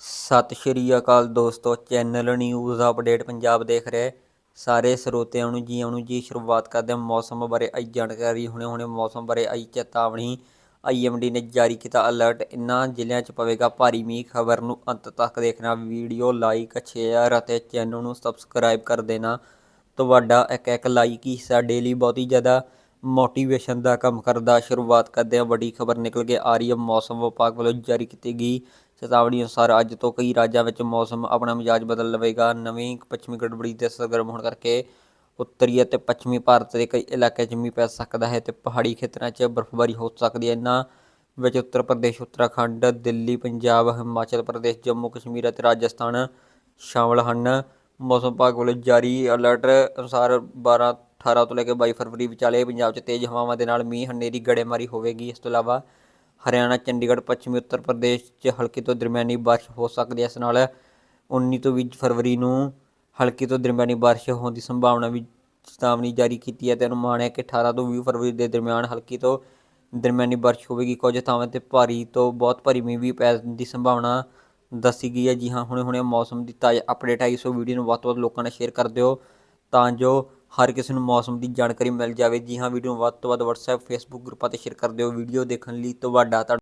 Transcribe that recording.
ਸਤਿ ਸ਼੍ਰੀ ਅਕਾਲ ਦੋਸਤੋ, channel news update Punjab ਦੇਖ ਰਹੇ। ਸਾਰੇ ਸਰੋਤਿਆਂ ਨੂੰ ਜੀ ਆਉਣ ਨੂੰ ਜੀ ਸ਼ੁਰੂਆਤ ਕਰਦੇ ਹਾਂ ਮੌਸਮ ਬਾਰੇ ਆਈ ਜਾਣਕਾਰੀ। ਹੁਣੇ ਹੁਣੇ ਮੌਸਮ ਬਾਰੇ ਆਈ ਚੇਤਾਵਨੀ। ਆਈਐਮਡੀ ਨੇ ਜਾਰੀ ਕੀਤਾ ਅਲਰਟ। ਇਨ੍ਹਾਂ ਜ਼ਿਲ੍ਹਿਆਂ 'ਚ ਪਵੇਗਾ ਭਾਰੀ ਮੀਂਹ। ਖਬਰ ਨੂੰ ਅੰਤ ਤੱਕ ਦੇਖਣਾ। ਵੀਡੀਓ ਲਾਈਕ, ਸ਼ੇਅਰ ਅਤੇ ਚੈਨਲ ਨੂੰ ਸਬਸਕ੍ਰਾਈਬ ਕਰ ਦੇਣਾ। ਤੁਹਾਡਾ ਇੱਕ ਇੱਕ ਲਾਈਕ ਹੀ ਸਾਡੇ ਲਈ ਬਹੁਤ ਹੀ ਜ਼ਿਆਦਾ ਮੋਟੀਵੇਸ਼ਨ ਦਾ ਕੰਮ ਕਰਦਾ, ਸ਼ੁਰੂਆਤ ਕਰਦੇ ਹਾਂ ਵੱਡੀ ਖਬਰ ਨਿਕਲ ਕੇ ਆ ਰਹੀ ਹੈ। ਮੌਸਮ ਵਿਭਾਗ ਵੱਲੋਂ ਜਾਰੀ ਕੀਤੀ ਗਈ ਚੇਤਾਵਨੀ ਅਨੁਸਾਰ ਅੱਜ ਤੋਂ ਕਈ ਰਾਜਾਂ ਵਿੱਚ ਮੌਸਮ ਆਪਣਾ ਮਿਜਾਜ ਬਦਲ ਲਵੇਗਾ। ਨਵੀਂ ਪੱਛਮੀ ਗੜਬੜੀ ਦੇ ਸਰਗਰਮ ਹੋਣ ਕਰਕੇ ਉੱਤਰੀ ਅਤੇ ਪੱਛਮੀ ਭਾਰਤ ਦੇ ਕਈ ਇਲਾਕਿਆਂ 'ਚ ਮੀਂਹ ਪੈ ਸਕਦਾ ਹੈ ਤੇ ਪਹਾੜੀ ਖੇਤਰਾਂ 'ਚ ਬਰਫ਼ਬਾਰੀ ਹੋ ਸਕਦੀ ਹੈ। ਇਹਨਾਂ ਵਿੱਚ ਉੱਤਰ ਪ੍ਰਦੇਸ਼, ਉੱਤਰਾਖੰਡ, ਦਿੱਲੀ, ਪੰਜਾਬ, ਹਿਮਾਚਲ ਪ੍ਰਦੇਸ਼, ਜੰਮੂ ਕਸ਼ਮੀਰ ਅਤੇ ਰਾਜਸਥਾਨ ਸ਼ਾਮਲ ਹਨ। ਮੌਸਮ ਵਿਭਾਗ ਵੱਲੋਂ ਜਾਰੀ ਅਲਰਟ ਅਨੁਸਾਰ 12 18 ਤੋਂ ਲੈ ਕੇ 22 ਫਰਵਰੀ ਵਿਚਾਲੇ ਪੰਜਾਬ 'ਚ ਤੇਜ਼ ਹਵਾਵਾਂ ਦੇ ਨਾਲ ਮੀਂਹ, ਹਨੇਰੀ, ਗੜੇਮਾਰੀ ਹੋਵੇਗੀ। ਇਸ ਤੋਂ ਇਲਾਵਾ ਹਰਿਆਣਾ, ਚੰਡੀਗੜ੍ਹ, ਪੱਛਮੀ ਉੱਤਰ ਪ੍ਰਦੇਸ਼ 'ਚ ਹਲਕੀ ਤੋਂ ਦਰਮਿਆਨੀ ਬਾਰਿਸ਼ ਹੋ ਸਕਦੀ ਹੈ। ਇਸ ਨਾਲ 19 ਤੋਂ 20 ਫਰਵਰੀ ਨੂੰ ਹਲਕੀ ਤੋਂ ਦਰਮਿਆਨੀ ਬਾਰਿਸ਼ ਹੋਣ ਦੀ ਸੰਭਾਵਨਾ ਵੀ ਚੇਤਾਵਨੀ ਜਾਰੀ ਕੀਤੀ ਹੈ ਤੇ ਅਨੁਮਾਨ ਹੈ ਕਿ 18 ਤੋਂ 20 ਫਰਵਰੀ ਦੇ ਦਰਮਿਆਨ ਹਲਕੀ ਤੋਂ ਦਰਮਿਆਨੀ ਬਾਰਿਸ਼ ਹੋਵੇਗੀ। ਕੁਝ ਥਾਵਾਂ ਤੇ ਭਾਰੀ ਤੋਂ ਬਹੁਤ ਭਾਰੀ ਮੀਂਹ ਵੀ ਪੈਣ ਦੀ ਸੰਭਾਵਨਾ ਦੱਸੀ ਗਈ ਹੈ। ਜੀ ਹਾਂ ਹੁਣੇ ਹੁਣੇ ਮੌਸਮ ਦੀ ਤਾਜ਼ਾ ਅਪਡੇਟ ਆਈ। ਸੋ ਵੀਡੀਓ ਨੂੰ ਵੱਧ ਤੋਂ ਵੱਧ ਲੋਕਾਂ ਨਾਲ ਸ਼ੇਅਰ ਕਰ ਦਿਓ। ਤਾਂ ਜੋ ਹਰ ਕਿਸੇ ਨੂੰ ਮੌਸਮ ਦੀ ਜਾਣਕਾਰੀ ਮਿਲ ਜਾਵੇ। ਜੀ ਹਾਂ, ਵੀਡੀਓ ਨੂੰ ਵੱਧ ਤੋਂ ਵੱਧ WhatsApp, Facebook ਗਰੁੱਪਾਂ ਤੇ ਸ਼ੇਅਰ ਕਰ ਦਿਓ। ਵੀਡੀਓ ਦੇਖਣ ਲਈ ਤੁਹਾਡਾ ਧੰਨ-